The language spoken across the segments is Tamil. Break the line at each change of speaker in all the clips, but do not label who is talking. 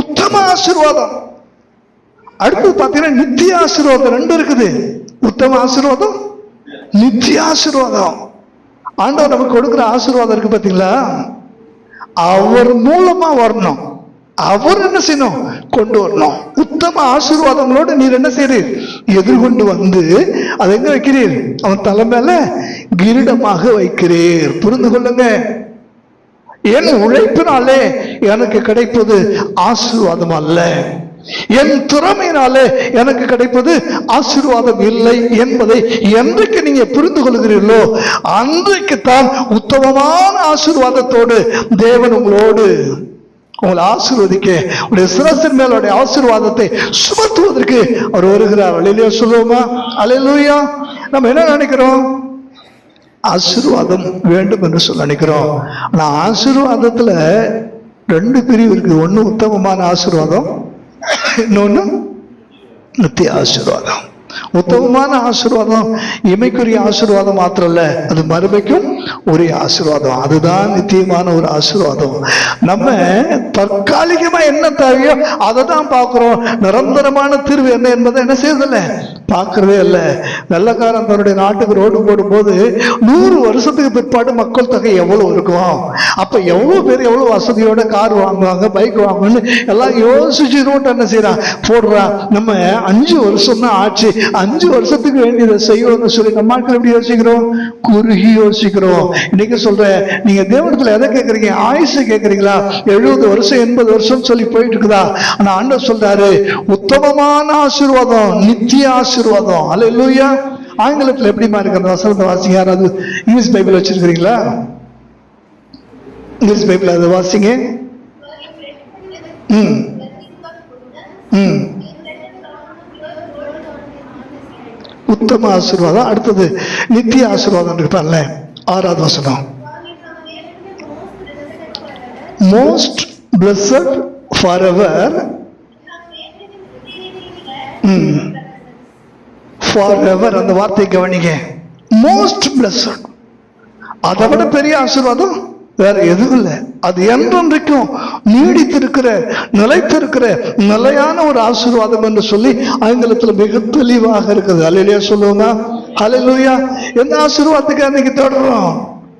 உத்தம ஆசீர்வாதம். அடுத்து பார்த்தீங்கன்னா நித்திய ஆசீர்வாதம் ரெண்டு இருக்குது. உத்தம ஆசீர்வாதம் நித்திய ஆசீர்வாதம். ஆண்டவர் நமக்கு கொடுக்குற ஆசீர்வாதம் இருக்கு பார்த்தீங்களா? அவர் மூலமா வரணும். அவர் என்ன செய்யணும்? கொண்டு வரணும். உத்தம ஆசீர்வாதங்களோட நீர் என்ன செய்யறீர் எதிர்கொண்டு வந்து அதை எங்க வைக்கிறீர்? அவன் தலை மேல கிரீடமாக வைக்கிறீர். புரிந்து கொள்ளுங்க. என் உழைப்பினாலே எனக்கு கிடைப்பது ஆசீர்வாதம் அல்ல. என் திறமையினாலே எனக்கு கிடைப்பது ஆசீர்வாதம் இல்லை என்பதை என்றைக்கு நீங்க புரிந்து கொள்கிறீர்களோ அன்றைக்குத்தான் உத்தமமான ஆசீர்வாதத்தோடு தேவன் உங்களோடு உங்களை ஆசீர்வதிக்க உடைய சிரசின் மேலுடைய ஆசீர்வாதத்தை சுமத்துவதற்கு அவர் வருகிறார். அலையிலையா சொல்லுவோமா? அலையிலூயா நம்ம என்ன நினைக்கிறோம்? ஆசீர்வாதம் வேண்டும் என்று சொல்ல நினைக்கிறோம். ஆனா ஆசீர்வாதத்துல ரெண்டு பிரிவு இருக்கு. ஒண்ணு உத்தமமான ஆசீர்வாதம் இன்னொன்னு நித்திய ஆசீர்வாதம். உத்தமமான ஆசீர்வாதம் இமைக்குரிய ஆசீர்வாதம் மாத்திரம் இல்ல அது மறுமைக்கும் ஒரே ஆசீர்வாதம். அதுதான் நித்தியமான ஒரு ஆசீர்வாதம். நம்ம தற்காலிகமா என்ன தேவையோ அதை தான் பார்க்கிறோம். நிரந்தரமான தீர்வு என்ன என்பதை என்ன செய்யறதில்லை பார்க்கறதே இல்லை. வெள்ளக்காரன் தன்னுடைய நாட்டுக்கு ரோடு போடும்போது நூறு வருஷத்துக்கு பிற்பாடு மக்கள் தொகை எவ்வளவு இருக்கும் அப்ப எவ்வளவு பேர் எவ்வளவு வசதியோட கார் வாங்குவாங்க பைக் வாங்குவாங்கன்னு எல்லாம் யோசிச்சு ரோட்டை என்ன செய்யறான் போடுறான் நம்ம அஞ்சு வருஷம் தான் ஆச்சு. அஞ்சு வருஷத்துக்கு வேண்டியதை செய்வோம்னு சொல்லி நம்ம ஆட்கள் எப்படி யோசிக்கிறோம்? குறுகி யோசிக்கிறோம். இன்னைக்கு சொல்கிறேன் நீங்க தேவனத்தில் எதை கேட்கறீங்க? ஆயுசு கேட்கறீங்களா? எழுபது வருஷம் எண்பது வருஷம் சொல்லி போயிட்டு இருக்குதா? ஆனால் ஆண்டவர் சொல்றாரு உத்தமமான ஆசீர்வாதம் நித்திய ஆசீர்வாதம் ஆசீர்வாதம். அல்ல லூயா ஆங்கிலத்தில் எப்படிமா இருக்கிற வசனத்தை வாசிங்க. யாராவது இங்கிலீஷ் பைபிள் வச்சிருக்கிறீங்களா? இங்கிலீஷ் பைபிள் அதை வாசிங்க. ம். ம். உத்தம ஆசீர்வாதம். அடுத்தது நித்திய ஆசீர்வாதம் இருப்பார்ல ஆறாவது வசனம். மோஸ்ட் பிளஸட் ஃபார் எவர் ம். ஃபார் எவர் அந்த வார்த்தை கவனிங்க. மோஸ்ட் பிளஸ்ட் அதை விட பெரிய ஆசீர்வாதம் வேற எதுவும் இல்லை. அது என்றென்றைக்கும் நீடித்திருக்கிற நிலைத்திருக்கிற நிலையான ஒரு ஆசீர்வாதம் என்று சொல்லி ஆங்கிலத்துல மிக தெளிவாக இருக்குது. அலையிலேயே சொல்லுவோங்க அலையிலுயா எந்த ஆசீர்வாதத்துக்கு அன்னைக்கு தொடரும்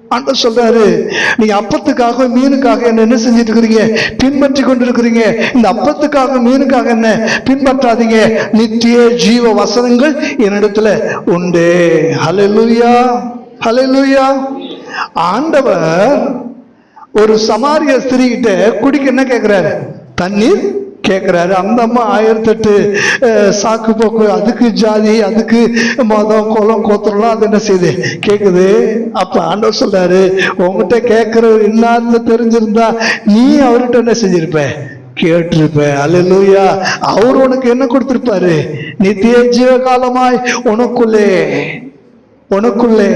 ஆண்டவர் சொல்றாரு நீங்க அப்பத்துக்காக மீனுக்காக என்ன என்ன செஞ்சிட்டு இருக்கிறீங்க பின்பற்றி கொண்டிருக்கிறீங்க. இந்த அப்பத்துக்காக மீனுக்காக என்ன பின்பற்றாதீங்க. நித்திய ஜீவ வசனங்கள் என்னிடத்துல உண்டு. ஹalleluya ஹalleluya. ஆண்டவர் ஒரு சமாரிய ஸ்திரீகிட்ட குடிக்க என்ன கேட்கிறாரு தண்ணீர் கேட்கிறாரு அந்த அம்மா ஆயிரத்தெட்டு சாக்கு போக்கு அதுக்கு ஜாதி அதுக்கு மதம் குலம் கோத்திரம்லாம் அது என்ன செய்யுது? கேட்குது அப்ப ஆண்டவர் சொல்கிறாரு உங்ககிட்ட கேட்குற இன்னார்னு தெரிஞ்சிருந்தா நீ அவர்கிட்ட என்ன செஞ்சிருப்ப? கேட்டிருப்ப. அல்லேலூயா. அவர் உனக்கு என்ன கொடுத்துருப்பாரு? நித்திய ஜீவகாலமாய் உனக்குள்ளே உனக்குள்ளே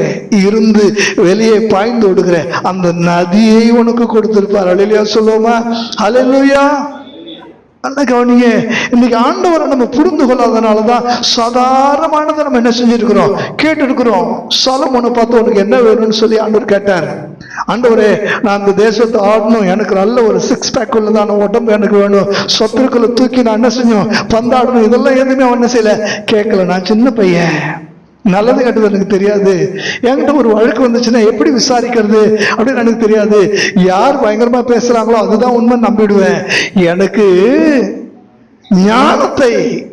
இருந்து வெளியே பாய்ந்து விடுகிற அந்த நதியை உனக்கு கொடுத்திருப்பார். அலையிலையா சொல்லுவோமா? அலையிலுயா நல்லா கவனிங்க. இன்னைக்கு ஆண்டவரை நம்ம புரிந்து கொள்ளாதனாலதான் சாதாரணமானதை நம்ம என்ன செஞ்சிருக்கிறோம்? கேட்டுருக்கிறோம். சலம் சலமோனை பார்த்து உனக்கு என்ன வேணும்னு சொல்லி ஆண்டவர் கேட்டார். ஆண்டவரே நான் அந்த தேசத்தை ஆடணும். எனக்கு நல்ல ஒரு சிக்ஸ் பேக் உள்ளதான உடம்பு எனக்கு வேணும். சொத்துக்களை தூக்கி நான் என்ன செஞ்சோம்? பந்தாடணும். இதெல்லாம் எதுவுமே அவன் என்ன செய்யல? கேட்கல. நான் சின்ன பையன். நல்லது கெட்டது எனக்கு தெரியாது. என்கிட்ட ஒரு வழக்கு வந்துச்சுன்னா எப்படி விசாரிக்கிறது அப்படின்னு எனக்கு தெரியாது. யார் பயங்கரமா பேசுறாங்களோ அதுதான் உண்மை நம்பிடுவேன். எனக்கு ஞானத்தை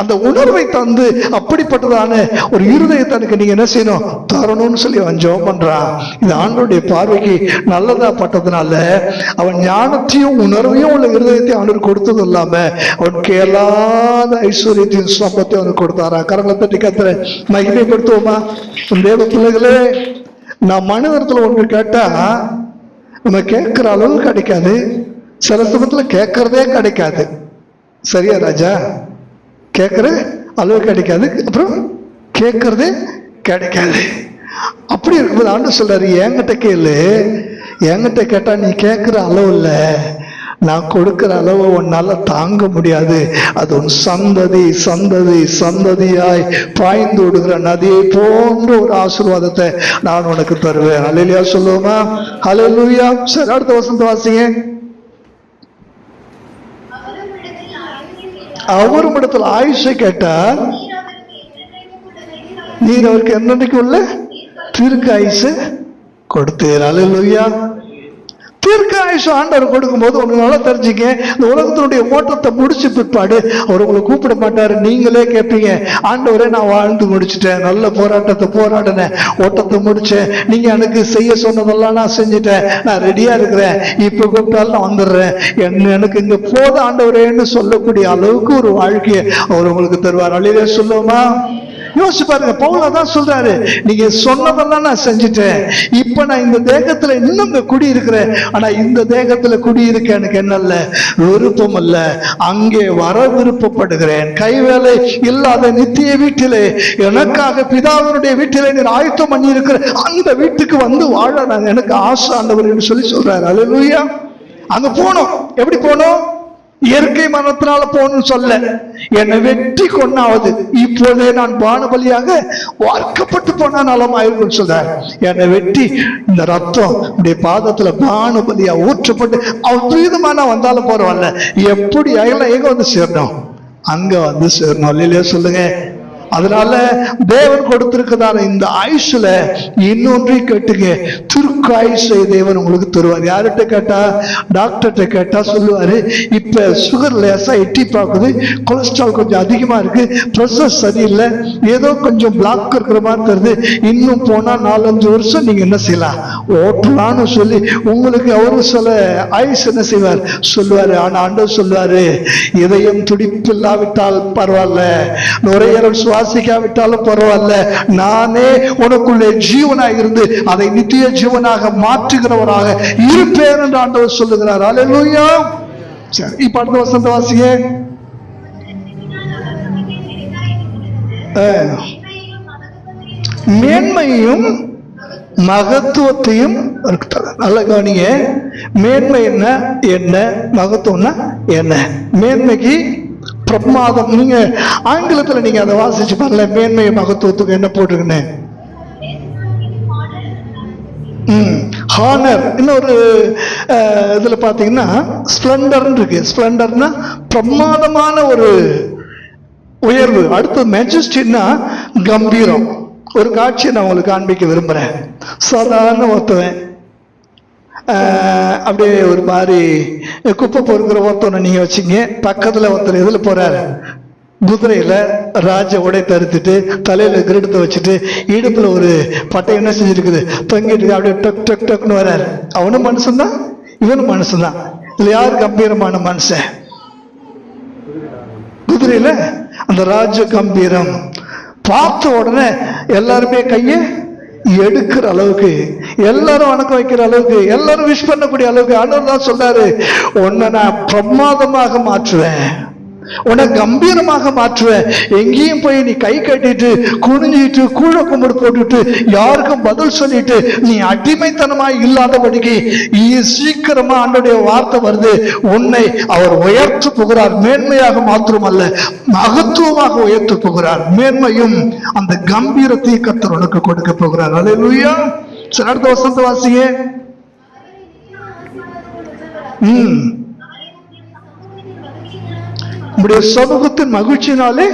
அந்த உணர்வை தந்து அப்படிப்பட்டதான ஒரு இருதயத்தை எனக்கு நீங்க என்ன செய்யணும்? தரணும்னு சொல்லி அவன் ஜெபம் பண்றான். இது ஆண்டோடைய பார்வைக்கு நல்லதா பட்டதுனால அவன் ஞானத்தையும் உணர்வையும் உள்ள இருதயத்தையும் அவனுக்கு கொடுத்தது இல்லாம அவன் கேளாத ஐஸ்வர்யத்தையும் சம்பத்தையும் அவனுக்கு கொடுத்தாரா? கரங்களை தட்டி கத்துற மகிமைப்படுத்துவோமா தேவ பிள்ளைகளே நான் மனிதத்துல ஒன்று கேட்டா நம்ம கேட்கிற அளவு கிடைக்காது. சில சமயத்துல கேட்கறதே கிடைக்காது. சரியா ராஜா? கேட்குற அளவு கிடைக்காது. அப்புறம் கேட்குறது கிடைக்காது. அப்படி இருக்கும்போது ஆண்டு சொல்றாரு என்கிட்ட கேளு. என்கிட்ட கேட்டால் நீ கேட்குற அளவு இல்லை. நான் கொடுக்குற அளவு உன்னால் தாங்க முடியாது. அது உன் சந்ததி சந்ததி சந்ததியாய் பாய்ந்து விடுகிற நதியை போன்ற ஒரு ஆசீர்வாதத்தை நான் உனக்கு தருவேன். அலையிலையா சொல்லுவோமா? அலையிலுயா சரி அடுத்த வசந்த வாசிங்க. அவரும் இடத்துல ஆயுஷை கேட்டார் நீர் அவருக்கு என்னன்றைக்கு உள்ள? தீர்க்க ஆயுசு கொடுத்தீர் அலுவயா தீர்க்க ஆயுஷம் ஆண்டவர் கொடுக்கும்போது உங்களுக்கு நல்லா தெரிஞ்சுங்க. இந்த உலகத்தினுடைய ஓட்டத்தை முடிச்ச பிற்பாடு அவர் உங்களை கூப்பிட மாட்டார். நீங்களே கேட்பீங்க ஆண்டவரே நான் வாழ்ந்து முடிச்சிட்டேன். நல்ல போராட்டத்தை போராடினேன். ஓட்டத்தை முடிச்சேன். நீங்கள் எனக்கு செய்ய சொன்னதெல்லாம் நான் செஞ்சுட்டேன். நான் ரெடியாக இருக்கிறேன். இப்போ கூப்பிட்டாலும் நான் வந்துடுறேன். என்ன எனக்கு இங்கே போத ஆண்டவரேன்னு சொல்லக்கூடிய அளவுக்கு ஒரு வாழ்க்கையை அவர் உங்களுக்கு தருவார். அழிலே சொல்லுவோமா? யோசிச்சு பாருங்க பவுல தான் சொல்றாரு நீங்க சொன்னதெல்லாம் நான் செஞ்சுட்டேன். இப்ப நான் இந்த தேகத்துல இன்னும் இங்க குடி இருக்கிறேன். ஆனா இந்த தேகத்துல குடி இருக்க எனக்கு என்னல்ல விருப்பம் அல்ல அங்கே வர விருப்பப்படுகிறேன். கைவேலை இல்லாத நித்திய வீட்டிலே எனக்காக பிதாவினுடைய வீட்டிலே நீர் ஆயத்தம் பண்ணி இருக்கிற அந்த வீட்டுக்கு வந்து வாழ நான் எனக்கு ஆசை ஆண்டவர் சொல்லி சொல்றாரு. அல்லேலூயா அங்க போனோம் எப்படி போனோம் இயற்கை மரணத்தினால போகணும்னு சொல்ல. என்னை வெட்டி கொண்டாவது. இப்போதே நான் பானபலியாக வார்க்கப்பட்டு போனா நலமாயிருக்கும் சொல்றார் என்னை வெட்டி இந்த ரத்தம் இப்படி பாதத்துல பானபலியா ஊற்றப்பட்டு அவ்விதமா நான் வந்தாலும் பரவாயில்ல. எப்படி அயல எங்க வந்து சேரணும்? அங்க வந்து சேரணும். இல்லையா சொல்லுங்க. அதனால தேவன் கொடுத்திருக்கிறதான இந்த ஆயுஷ்ல இன்னொன்றையும் கேட்டுங்க. துருக்கு ஆயுஷை தேவன் உங்களுக்கு தருவார். யார்கிட்ட கேட்டா? டாக்டர்கிட்ட கேட்டா சொல்லுவாரு இப்ப சுகர் லேசா எட்டி பார்க்குது. கொலஸ்ட்ரால் கொஞ்சம் அதிகமா இருக்கு. ப்ரெஷர் சரியில்லை. ஏதோ கொஞ்சம் பிளாக் இருக்கிற மாதிரி தருது. இன்னும் போனா நாலஞ்சு வருஷம் நீங்க என்ன செய்யலாம்? ஓட்டலாம்னு சொல்லி உங்களுக்கு அவரு சில ஆயுஷ் என்ன செய்வார்? சொல்லுவாரு. ஆனா ஆண்டவர் சொல்லுவாரு இதயம் துடிப்பு இல்லாவிட்டால் பரவாயில்ல. நுரையீரல் வாசிக்காவிட்டாலும் பரவாயில்ல. நானே உனக்குள்ளே ஜீவனாக இருந்து அதை நித்திய ஜீவனாக மாற்றுகிறவராக இருப்பேன் என்று ஆண்டவர் சொல்லுகிறார். அலையா சரி இப்ப அடுத்த வசந்த வாசிங்க. மேன்மையும் மகத்துவத்தையும் நல்ல கவனிங்க. மேன்மை என்ன? என்ன? மகத்துவம்னா என்ன? மேன்மைக்கு பிரமாதம். நீங்க ஆங்கிலத்துல நீங்க அதை வாசிச்சு பாருல மேன்மை மகத்துவத்துக்கு என்ன போட்டுருக்குன்னு? ஹானர் இன்னொரு அஹ், இதுல பாத்தீங்கன்னா ஸ்பிளண்டர்னு இருக்கு. ஸ்பிளண்டர்னா பிரமாதமான ஒரு உயர்வு. அடுத்து மெஜஸ்டின்னா கம்பீரம். ஒரு காட்சியை நான் உங்களுக்கு காண்பிக்க விரும்புறேன். சாதாரண ஒருத்தவன் அப்படியே ஒரு மாதிரி குப்பை பொறுக்கிற ஒருத்தவனை நீங்கள் வச்சுங்க பக்கத்தில் ஒருத்தர் இதில் போகிறாரு குதிரையில் ராஜ உடை தருத்துட்டு தலையில் கிரீடத்தை வச்சுட்டு இடுப்புல ஒரு பட்டை என்ன செஞ்சிருக்குது? தொங்கிட்டு அப்படியே டக் டக் டக்னு வராரு. அவனும் மனுஷன்தான் இவனும் மனுஷன்தான். இல்லை யார் கம்பீரமான மனுஷன்? குதிரையில் அந்த ராஜ கம்பீரம். பார்த்த உடனே எல்லாருமே கையை எடுக்கிற அளவுக்கு எல்லாரும் வணக்கம் வைக்கிற அளவுக்கு எல்லாரும் விஷ் பண்ணக்கூடிய அளவுக்கு ஆண்டவர் தான் சொல்றாரு உன்னை நான் பிரமாதமாக மாற்றுவேன். உன்னை கம்பீரமாக மாற்றுவேன். எங்கேயும் போய் நீ கை கட்டிட்டு குனிஞ்சிட்டு கூழ கும்பிடு போட்டுட்டு யாருக்கும் பதில் சொல்லிட்டு நீ அடிமைத்தனமாய் இல்லாதபடிக்கு சீக்கிரமா அன்னுடைய வார்த்தை வருது. உன்னை அவர் உயர்த்து போகிறார். மேன்மையாக மாத்திரம் அல்ல மகத்துவமாக உயர்த்து போகிறார். மேன்மையும் அந்த கம்பீரத்தை கத்தர் உனக்கு கொடுக்க போகிறார். அல்லேலூயா சரி அடுத்த வசந்த வாசியே ம். உங்களுடைய சமூகத்தின் மகிழ்ச்சினாலே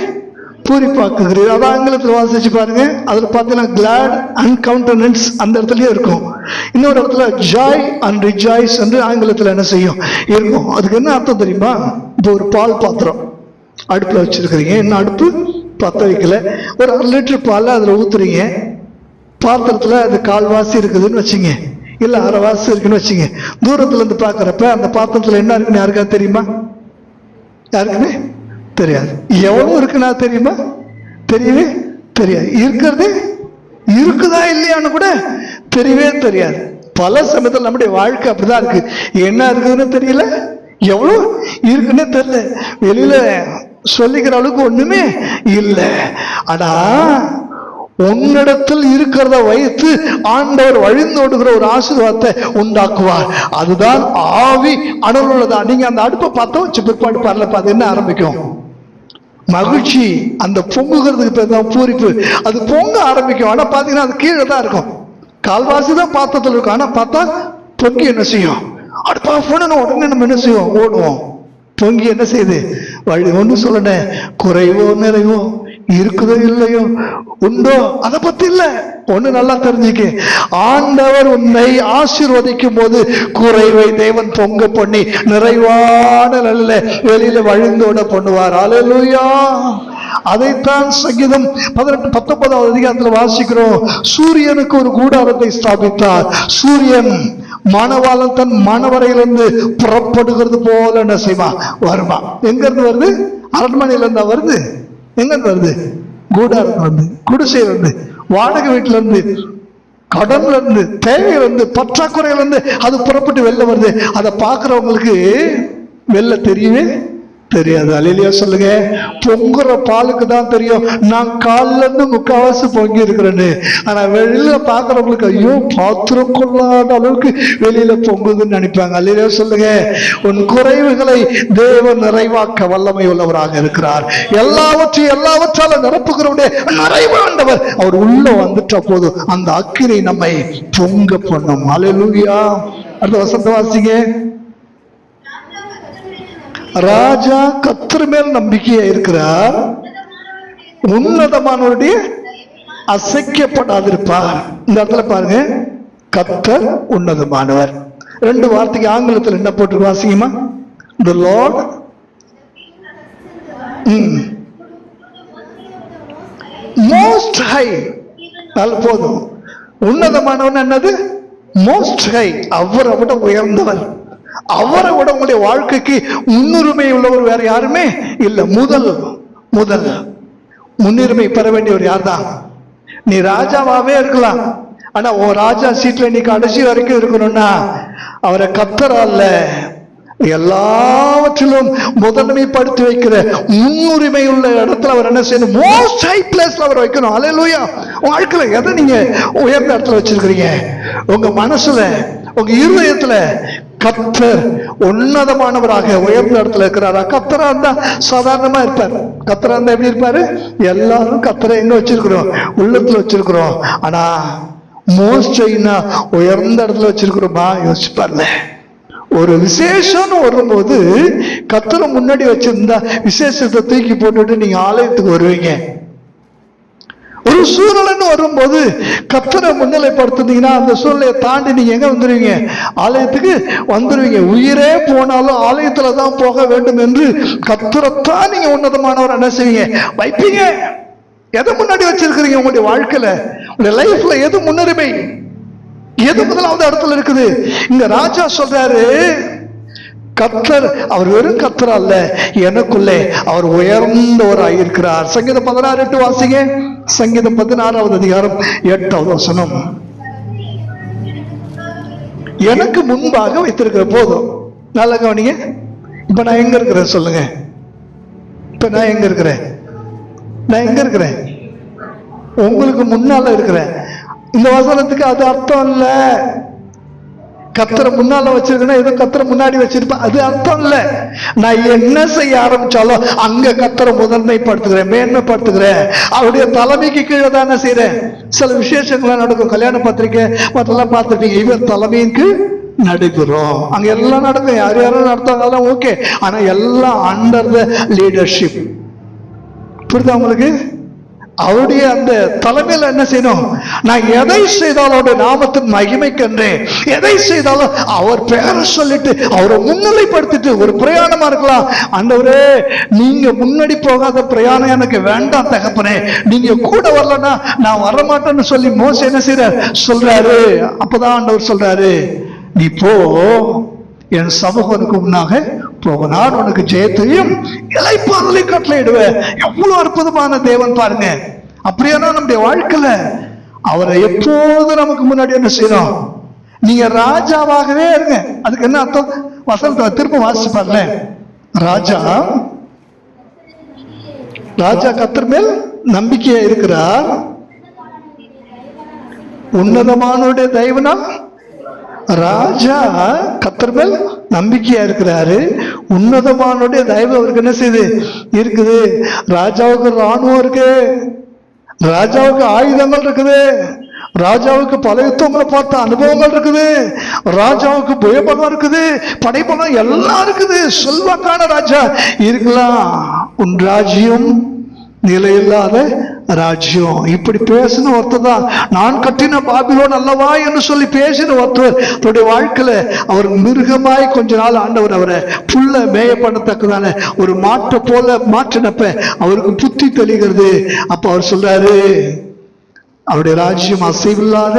பூரிப்பாக்குகிறீர் அதான் ஆங்கிலத்தில் வாசிச்சு பாருங்க. அதில் பார்த்தீங்கன்னா கிளாட் அண்ட் கவுண்டனன்ஸ் அந்த இடத்துலயே இருக்கும். இன்னொரு இடத்துல ஜாய் அண்ட் ரிஜாய்ஸ் என்று ஆங்கிலத்தில் என்ன செய்யும்? இருக்கும். அதுக்கு என்ன அர்த்தம் தெரியுமா? இப்போ ஒரு பால் பாத்திரம் அடுப்பில் வச்சிருக்கிறீங்க. என்ன அடுப்பு? பத்த வைக்கல ஒரு அரை லிட்டர் பால் அதில் ஊத்துறீங்க. பாத்திரத்தில் அது கால்வாசி இருக்குதுன்னு வச்சுங்க. அரை வாசி இருக்குன்னு வச்சுங்க. தூரத்துலேருந்து இருந்து அந்த பாத்திரத்தில் என்ன இருக்குன்னு யாருக்கா தெரியுமா? யாருக்குமே தெரியாது. எவ்வளோ இருக்குன்னா தெரியுமா? தெரியவே தெரியாது. இருக்கிறது இருக்குதா இல்லையான்னு கூட தெரியவே தெரியாது. பல சமயத்தில் நம்முடைய வாழ்க்கை அப்படிதான் இருக்கு. என்ன இருக்குதுன்னு தெரியல? எவ்வளோ இருக்குன்னே தெரியல. வெளியில சொல்லிக்கிற அளவுக்கு ஒண்ணுமே இல்லை. ஆனா உன்னிடத்தில் இருக்கிறத வைத்து ஆண்டவர் வழிந்தோடுகிற ஒரு ஆசீர்வாதத்தை உண்டாக்குவார். அதுதான் ஆவி அனல் நீங்க அந்த அடுப்பை பார்த்தா வச்சு பிற்பாடு பாடல பார்த்து என்ன ஆரம்பிக்கும்? மகிழ்ச்சி. அந்த பொங்குகிறதுக்கு பேர் தான் பூரிப்பு. அது பொங்க ஆரம்பிக்கும். ஆனால் பார்த்தீங்கன்னா அது கீழே தான் இருக்கும். கால்வாசி தான் பாத்திரத்தில் இருக்கும். ஆனால் பார்த்தா பொங்கி என்ன செய்யும்? அடுப்பா போன உடனே நம்ம என்ன செய்வோம்? ஓடுவோம். பொங்கி என்ன செய்யுது? வழி ஒன்று சொல்லணே குறைவோ நிறைவோ இருக்குதோ இல்லையோ? உண்டோ? அதை பத்தி இல்ல. ஒண்ணு நல்லா தெரிஞ்சுக்க. ஆண்டவர் உன்னை ஆசீர்வதிக்கும் போது குறைவை தேவன் பொங்க பண்ணி நிறைவான நல்ல வெளியில வழிந்தோட பண்ணுவார். அலலுயா அதைத்தான் சங்கீதம் பதினெட்டு பத்தொன்பதாவது அதிகாரத்தில் வாசிக்கிறோம். சூரியனுக்கு ஒரு கூடாரத்தை ஸ்தாபித்தார். சூரியன் மணவாளன் தன் மணவரையிலிருந்து புறப்படுகிறது போல என்ன செய்வான் வருமா? எங்க இருந்து வருது? அரண்மனையில இருந்தா வருது? எங்கிருந்து வருது? கூடாரத்துல இருந்து குடிசையில இருந்து வாடகை வீட்டுல இருந்து கடன்ல இருந்து தேவையில இருந்து பற்றாக்குறையில இருந்து அது புறப்பட்டு வெளில வருது. அதை பாக்குறவங்களுக்கு வெளில தெரியவே தெரியாது. அலையிலையா சொல்லுங்க. பொங்குற பாலுக்கு தான் தெரியும். நான் காலில் இருந்து முக்காவாசி பொங்கி இருக்கிறேன்னு ஆனா வெளியில பாக்குறவங்களுக்கு ஐயோ பாத்திரம் கொள்ளாத அளவுக்கு வெளியில பொங்குதுன்னு நினைப்பாங்க. அலையிலையா சொல்லுங்க. உன் குறைவுகளை தேவன் நிறைவாக்க வல்லமை உள்ளவராக இருக்கிறார். எல்லாவற்றையும் எல்லாவற்றால நிரப்புகிறவருடைய நிறைவாண்டவர் அவர் உள்ள வந்துட்டா போதும். அந்த அக்கினை நம்மை பொங்க பண்ணும். அலையிலுயா அடுத்த வசந்த வாசிங்க. ராஜா கத்திர மேல் நம்பிக்கையா இருக்கிறார். உன்னதமானவருடைய அசைக்கப்படாதிருப்பார். இந்த இடத்துல பாருங்க கத்தர் உன்னதமானவர். ரெண்டு வார்த்தைக்கு ஆங்கிலத்தில் என்ன போட்டு வாசிங்கம்மா? த லார்ட் மோஸ்ட் ஹை நல்ல போதும். உன்னதமானவன் என்னது? மோஸ்ட் ஹை அவரை விட உயர்ந்தவர். அவரை விட உங்களுடைய வாழ்க்கைக்கு முன்னுரிமை உள்ளவர் வேற யாருமே இல்லை. முதல் முதல். முன்னுரிமை பெற வேண்டியவர் யார்தான்? நீ ராஜாவாவே இருக்கலாம். ஆனா உன் ராஜா சீட்ல நீ கடைசி வரைக்கும் இருக்கணும்னா அவரை கத்தரால எல்லாவற்றிலும் முதன்மைப்படுத்தி வைக்கிற முன்னுரிமை உள்ள இடத்துல அவர் என்ன செய்யணும்? மோஸ்ட் ஹை பிளேஸ்ல அவர் வைக்கணும். அலையலூயா வாழ்க்கையில் எதை நீங்க உயர்ந்த இடத்துல வச்சிருக்கிறீங்க? உங்க மனசுல உங்க இருதயத்துல கத்தர் உன்னதமானவராக உயர்ந்த இடத்துல இருக்கிறாரா? கத்தரா இருந்தா சாதாரணமா இருப்பார். கத்தரா இருந்தா எப்படி இருப்பாரு? எல்லாரும் கத்தரை எங்க வச்சிருக்கிறோம்? உள்ளத்துல வச்சிருக்கிறோம். ஆனா மோஸ்ட் உயர்ந்த இடத்துல வச்சிருக்கிறோமா? யோசிச்சு பாருங்க ஒரு விசேஷம்னு வரும்போது கத்தரை முன்னாடி வச்சிருந்தா விசேஷத்தை தூக்கி போட்டுட்டு நீங்க ஆலயத்துக்கு வருவீங்க. ஒரு சூழல்னு வரும்போது கத்தரை முன்னிலைப்படுத்துனீங்கன்னா அந்த சூழ்நிலையை தாண்டி நீங்க எங்க வந்துடுவீங்க ஆலயத்துக்கு வந்துடுவீங்க உயிரே போனாலும் ஆலயத்துல தான் போக வேண்டும் என்று கத்தரைத்தான் நீங்க உன்னதமானவர் என்ன செய்வீங்க? வைப்பீங்க. எதை முன்னாடி வச்சிருக்கிறீங்க உங்களுடைய வாழ்க்கையில? உங்களுடைய லைஃப்ல எது முன்னுரிமை? எது முதலாவது இடத்துல இருக்குது? இங்க ராஜா சொல்றாரு கத்தர் அவர் வெறும் கத்தர் அல்ல. எனக்குள்ளே அவர் உயர்ந்தவராக இருக்கிறார் சங்கீதம் பதினாறு எட்டு வாசிங்க. சங்கீதம் பதினாறாவது அதிகாரம் எட்டாவது வசனம். எனக்கு முன்பாக வைத்திருக்கிற போதும் நல்ல கவனிங்க. இப்ப நான் எங்க இருக்கிறேன் சொல்லுங்க. இப்ப நான் எங்க இருக்கிறேன்? நான் எங்க இருக்கிறேன்? உங்களுக்கு முன்னால இருக்கிறேன். இந்த வசனத்துக்கு அது அர்த்தம் இல்ல. கத்தரை முன்னால வச்சிருக்கேன்னா ஏதோ கத்தரை முன்னாடி வச்சிருப்பேன் அது அர்த்தம் இல்லை. நான் என்ன செய்ய ஆரம்பிச்சாலும் அங்க கத்தரை முதன்மைப்படுத்துகிறேன் மேன்மைப்படுத்துகிறேன். அவருடைய தலைமைக்கு கீழே தானே செய்யறேன் சில விசேஷங்கள்லாம் நடக்கும். கல்யாண பத்திரிக்கை மற்றெல்லாம் பார்த்துருப்பீங்க இவர் தலைமையின் கீழ் நடைபெறும் அங்க எல்லாம் நடக்கும். யார் யாரும் நடத்தாங்க ஓகே ஆனா எல்லாம் அண்டர் த லீடர்ஷிப் புரியுதா உங்களுக்கு? அவருடைய அந்த தலைமையில என்ன செய்யணும்? நான் எதை செய்தாலும் அவருடைய நாமத்தின் மகிமைக்கன்றேன்? எதை செய்தாலும் அவர் பேரை சொல்லிட்டு அவரை முன்னிலைப்படுத்திட்டு ஒரு பிரயாணமா இருக்கலாம். அந்தவரே நீங்க முன்னாடி போகாத பிரயாணம் எனக்கு வேண்டாம் தகப்பனே. நீங்க கூட வரலன்னா நான் வர மாட்டேன்னு சொல்லி மோச என்ன செய்யறார் சொல்றாரு. அப்பதான் ஆண்டவர் சொல்றாரு நீ போ என் சமூகனுக்கு முன்னாக போக நான் உனக்கு ஜெயத்தையும் இலைப்பாதலையும் கட்டளையிடுவேன். எவ்வளவு அற்புதமான தேவன் பாருங்க. அப்படியானா நம்முடைய வாழ்க்கையில அவரை எப்போது நமக்கு முன்னாடி என்ன செய்யணும்? நீங்க ராஜாவாகவே இருங்க. அதுக்கு என்ன அர்த்தம்? வசனத்தை திரும்ப வாசிச்சு பாருங்க ராஜா ராஜா கத்தர் மேல் நம்பிக்கையா இருக்கிறார். உன்னதமானுடைய தெய்வனால் ராஜா கத்தர் மேல் நம்பிக்கையா இருக்கிறாரு. உன்னதமானுடைய தயவு அவருக்கு என்ன செய்யுது இருக்குது. ராஜாவுக்கு ராணுவம் இருக்கு. ராஜாவுக்கு ஆயுதங்கள் இருக்குது. ராஜாவுக்கு பல யுத்தங்களை பார்த்த அனுபவங்கள் இருக்குது. ராஜாவுக்கு புயபலம் இருக்குது. படைபலம் எல்லாம் இருக்குது. செல்வாக்கான ராஜா. இருக்கலாம். உன் ராஜ்யம் நிலையில்லாத ராஜ்யம். இப்படி பேசின ஒருத்தர் தான் நான் கட்டின பாபிலோன் அல்லவா? என்று சொல்லி பேசின ஒருத்தர் தன்னுடைய வாழ்க்கையில அவர் மிருகமாய் கொஞ்ச நாள் ஆண்டவர் அவரை புல்ல மேய பண்ணத்தக்கதான ஒரு மாட்டை போல மாற்றினப்ப அவருக்கு புத்தி தெளிகிறது. அப்ப அவர் சொல்றாரு அவருடைய ராஜ்யம் அசைவில்லாத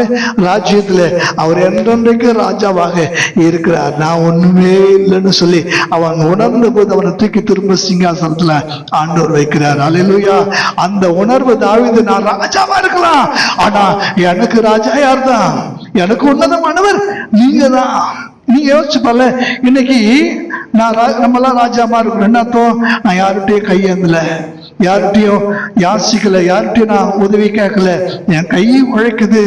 ராஜ்யத்தில் அவர் என்றென்றைக்கு ராஜாவாக இருக்கிறார். நான் ஒன்றுமே இல்லைன்னு சொல்லி அவன் உணர்ந்த போது அவனை தூக்கி திரும்ப சிங்காசனத்தில் ஆண்டோர் வைக்கிறார். அலையிலுயா அந்த உணர்வு தாவிது நான் ராஜாவா இருக்கலாம். ஆனா எனக்கு ராஜா யார் தான் எனக்கு உன்னதமானவர் நீங்க தான் நீங்க யோசிச்சு பாருல இன்னைக்கு நான் நம்மளாம் ராஜா மாதிரி இருக்கணும் என்ன நான் யார்கிட்டயும் கையேந்தல. யார்கிட்டையும் யாசிக்கல யார்கிட்டையும் நான் உதவி கேட்கல என் கை உழைக்குது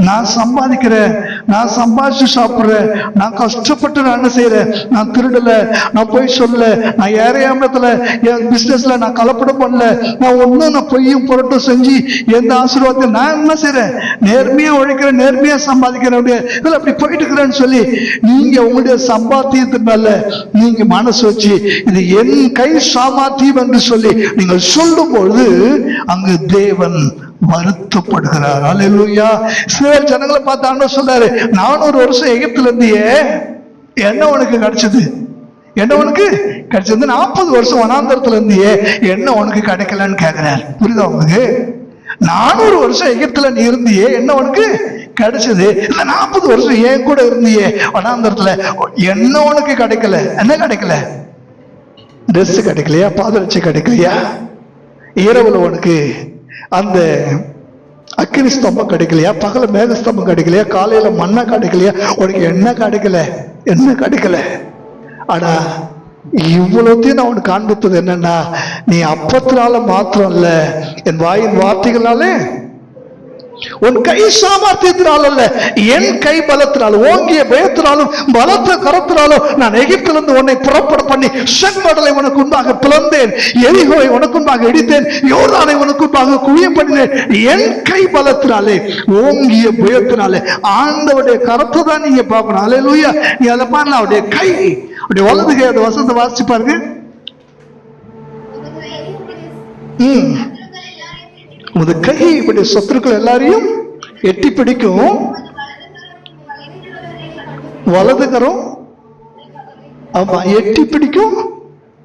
நான் சம்பாதிக்கிறேன் நான் சம்பாதிச்சு சாப்பிட்றேன். நான் கஷ்டப்பட்டு நான் என்ன செய்யறேன் நான் திருடல. நான் போய் சொல்ல நான் ஏறையாமத்துல என் பிசினஸ்ல நான் கலப்படம் பண்ணல. நான் ஒண்ணும் நான் பொய்யும் புரட்டும் செஞ்சு எந்த ஆசீர்வாதத்தையும் நான் என்ன செய்யறேன் நேர்மையா உழைக்கிறேன் நேர்மையா சம்பாதிக்கிறேன் அப்படியே. இதுல அப்படி போயிட்டு இருக்கிறேன்னு சொல்லி நீங்க உங்களுடைய சம்பாத்தியத்தினால நீங்க மனசு வச்சு இது என் கை சாமாத்தியம் என்று சொல்லி நீங்கள் சொல்லும் பொழுது அங்கு தேவன் வருத்தப்படுகிறார். அல்லேலூயா இஸ்ரேல் ஜனங்களை பார்த்து ஆண்டவர் சொல்றாரு நானூறு வருஷம் எகிப்துல இருந்தியே என்ன உனக்கு கிடைச்சது? என்ன உனக்கு கிடைச்சது? நாற்பது வருஷம் வனாந்தரத்துல இருந்தியே என்ன உனக்கு கிடைக்கலன்னு கேட்கிறார். புரியுதா உங்களுக்கு? நானூறு வருஷம் எகிப்துல நீ இருந்தியே என்ன உனக்கு கிடைச்சது? இந்த நாற்பது வருஷம் ஏன் கூட இருந்தியே வனாந்தரத்துல என்ன உனக்கு கிடைக்கல? என்ன கிடைக்கல? ட்ரெஸ் கிடைக்கலையா? பாதரட்சி கிடைக்கலையா? இரவுல உனக்கு அந்த அக்கினி ஸ்தம்பம் கிடைக்கலையா? பகல மேகஸ்தம்பம் கிடைக்கலையா? காலையில மண்ணா கிடைக்கலையா? உனக்கு என்ன கிடைக்கல? என்ன கிடைக்கல? ஆனா இவ்வளோத்தையும் நான் உனக்கு காண்பித்தது என்னன்னா நீ அப்பத்தினால மாத்திரம் இல்லை என் வாயின் வார்த்தைகளாலே உன் கை சாமர்த்தியத்தினால் அல்ல என் கை பலத்தினால் ஓங்கிய பயத்தினாலும் பலத்த கரத்தினாலும் நான் எகிப்திலிருந்து உன்னை புறப்பட பண்ணி செங்கடலை உனக்கு முன்பாக பிளந்தேன் எரிகோவை உனக்கு முன்பாக இடித்தேன் யோர்தானை உனக்கு முன்பாக குவிய பண்ணினேன். என் கை பலத்தினாலே ஓங்கிய பயத்தினாலே ஆண்டவருடைய கரத்தை தான் நீங்க பார்க்கணும். அல்லேலூயா நீ அதை பாருங்க அவருடைய கை. அவருடைய வலது கை அந்த வசனத்தை வாசிச்சு பாருங்க. ம். உமது கை இப்படி சத்துருக்கள் எல்லாரையும் எட்டி பிடிக்கும். வலது கரம் ஆமா எட்டி பிடிக்கும்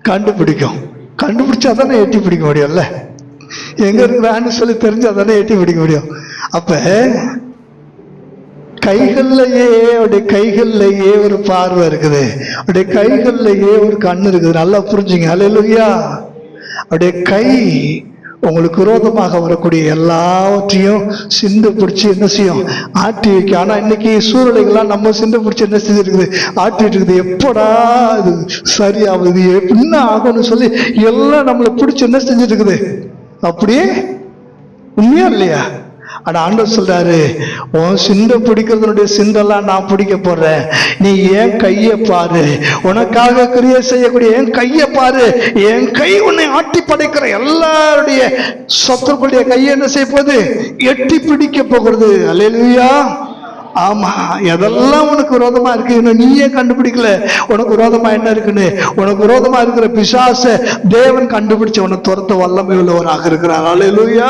கண்டுபிடிக்கும். கண்டுபிடிச்சா தானே எட்டி பிடிக்க முடியும்ல எங்க இருக்கிறான்னு சொல்லி தெரிஞ்சா தானே எட்டி பிடிக்க முடியும். அப்ப கைகள்லயே அவருடைய கைகள்லயே ஒரு பார்வை இருக்குது. அவருடைய கைகள்லயே ஒரு கண் இருக்குது. நல்லா புரிஞ்சுங்க. அல்லேலூயா அவருடைய கை உங்களுக்கு விரோதமாக வரக்கூடிய எல்லாவற்றையும் சிந்து பிடிச்சி என்ன செய்யும்? ஆட்டி வைக்கும். ஆனால் இன்னைக்கு சூழ்நிலைகள்லாம் நம்ம சிந்து பிடிச்சி என்ன செஞ்சிருக்குது? ஆட்டிட்டு இருக்குது எப்படா இது சரியாகுது? என்ன ஆகும்னு சொல்லி எல்லாம் நம்மளை பிடிச்சி என்ன செஞ்சுட்டு இருக்குது அப்படியே உண்மையா இல்லையா? ஆனால் ஆண்டவர் சொல்றாரு உன் சிந்தை பிடிக்கிறதுனுடைய சிந்தெல்லாம் நான் பிடிக்க போறேன். நீ ஏன் கையை பாரு. உனக்காக கிரியை செய்யக்கூடிய என் கையை பாரு. என் கை உன்னை ஆட்டி படைக்கிற எல்லாருடைய சத்துருக்களுடைய கையை என்ன செய்ய போகுது? எட்டி பிடிக்க போகிறது. அல்லேலூயா. ஆமா எதெல்லாம் உனக்கு விரோதமா இருக்கு? நீயே கண்டுபிடிக்கல. உனக்கு விரோதமா என்ன இருக்குன்னு? உனக்கு விரோதமா இருக்கிற பிசாச தேவன் கண்டுபிடிச்ச உன்னை துரத்த வல்லமை உள்ளவராக இருக்கிறார். அல்லேலூயா.